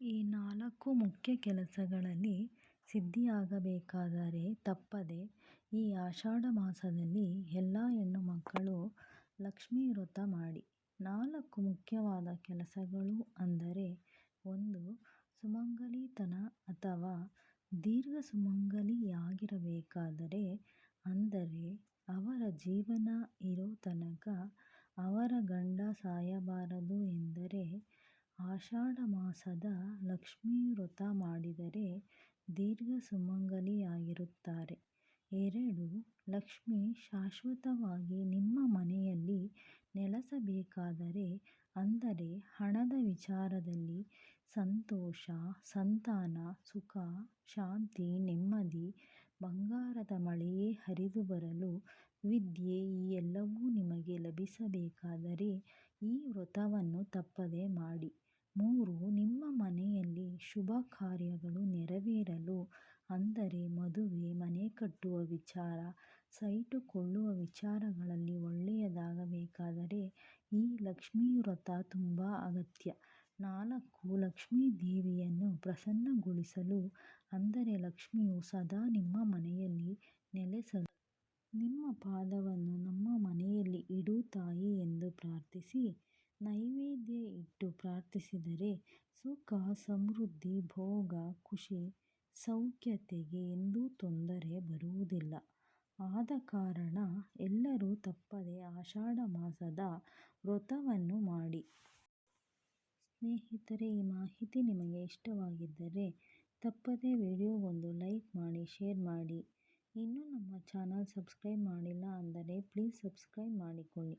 ಈ ನಾಲ್ಕು ಮುಖ್ಯ ಕೆಲಸಗಳಲ್ಲಿ ಸಿದ್ಧಿಯಾಗಬೇಕಾದರೆ ತಪ್ಪದೆ ಈ ಆಷಾಢ ಮಾಸದಲ್ಲಿ ಎಲ್ಲ ಹೆಣ್ಣು ಮಕ್ಕಳು ಲಕ್ಷ್ಮೀ ವ್ರತ ಮಾಡಿ. ನಾಲ್ಕು ಮುಖ್ಯವಾದ ಕೆಲಸಗಳು ಅಂದರೆ ಒಂದು, ಸುಮಂಗಲಿತನ ಅಥವಾ ದೀರ್ಘ ಸುಮಂಗಲಿಯಾಗಿರಬೇಕಾದರೆ ಅಂದರೆ ಅವರ ಜೀವನ ಇರೋ ತನಕ ಅವರ ಗಂಡ ಸಾಯಬಾರದು ಎಂದರೆ ಆಷಾಢ ಮಾಸದ ಲಕ್ಷ್ಮೀ ವ್ರತ ಮಾಡಿದರೆ ದೀರ್ಘ ಸುಮಂಗಲಿಯಾಗಿರುತ್ತಾರೆ. ಎರಡು ಲಕ್ಷ್ಮಿ ಶಾಶ್ವತವಾಗಿ ನಿಮ್ಮ ಮನೆಯಲ್ಲಿ ನೆಲೆಸಬೇಕಾದರೆ ಅಂದರೆ ಹಣದ ವಿಚಾರದಲ್ಲಿ ಸಂತೋಷ, ಸಂತಾನ, ಸುಖ, ಶಾಂತಿ, ನೆಮ್ಮದಿ, ಬಂಗಾರದ ಮಳೆಯೇ ಹರಿದು ಬರಲು, ವಿದ್ಯೆ ಈ ಎಲ್ಲವೂ ನಿಮಗೆ ಲಭಿಸಬೇಕಾದರೆ ಈ ವ್ರತವನ್ನು ತಪ್ಪದೆ ಮಾಡಿ. ಶುಭ ಕಾರ್ಯಗಳು ನೆರವೇರಲು ಅಂದರೆ ಮದುವೆ, ಮನೆ ಕಟ್ಟುವ ವಿಚಾರ, ಸೈಟು ಕೊಳ್ಳುವ ವಿಚಾರಗಳಲ್ಲಿ ಒಳ್ಳೆಯದಾಗಬೇಕಾದರೆ ಈ ಲಕ್ಷ್ಮೀ ವ್ರತ ತುಂಬಾ ಅಗತ್ಯ. ನಾಲ್ಕು ಲಕ್ಷ್ಮಿ ದೇವಿಯನ್ನು ಪ್ರಸನ್ನಗೊಳಿಸಲು ಅಂದರೆ ಲಕ್ಷ್ಮಿಯು ಸದಾ ನಿಮ್ಮ ಮನೆಯಲ್ಲಿ ನೆಲೆಸಲು ನಿಮ್ಮ ಪಾದವನ್ನು ನಮ್ಮ ಮನೆಯಲ್ಲಿ ಇಡು ತಾಯಿ ಎಂದು ಪ್ರಾರ್ಥಿಸಿ ನೈವೇದ್ಯ ಇಟ್ಟು ಪ್ರಾರ್ಥಿಸಿದರೆ ಸುಖ, ಸಮೃದ್ಧಿ, ಭೋಗ, ಖುಷಿ, ಸೌಖ್ಯತೆಗೆ ಎಂದೂ ತೊಂದರೆ ಬರುವುದಿಲ್ಲ. ಆದ ಕಾರಣ ಎಲ್ಲರೂ ತಪ್ಪದೆ ಆಷಾಢ ಮಾಸದ ವ್ರತವನ್ನು ಮಾಡಿ. ಸ್ನೇಹಿತರೆ ಈ ಮಾಹಿತಿ ನಿಮಗೆ ಇಷ್ಟವಾಗಿದ್ದರೆ ತಪ್ಪದೆ ವಿಡಿಯೋಗೊಂದು ಲೈಕ್ ಮಾಡಿ ಶೇರ್ ಮಾಡಿ. ಇನ್ನೂ ನಮ್ಮ ಚಾನಲ್ ಸಬ್ಸ್ಕ್ರೈಬ್ ಮಾಡಿಲ್ಲ ಅಂದರೆ ಪ್ಲೀಸ್ ಸಬ್ಸ್ಕ್ರೈಬ್ ಮಾಡಿಕೊಳ್ಳಿ.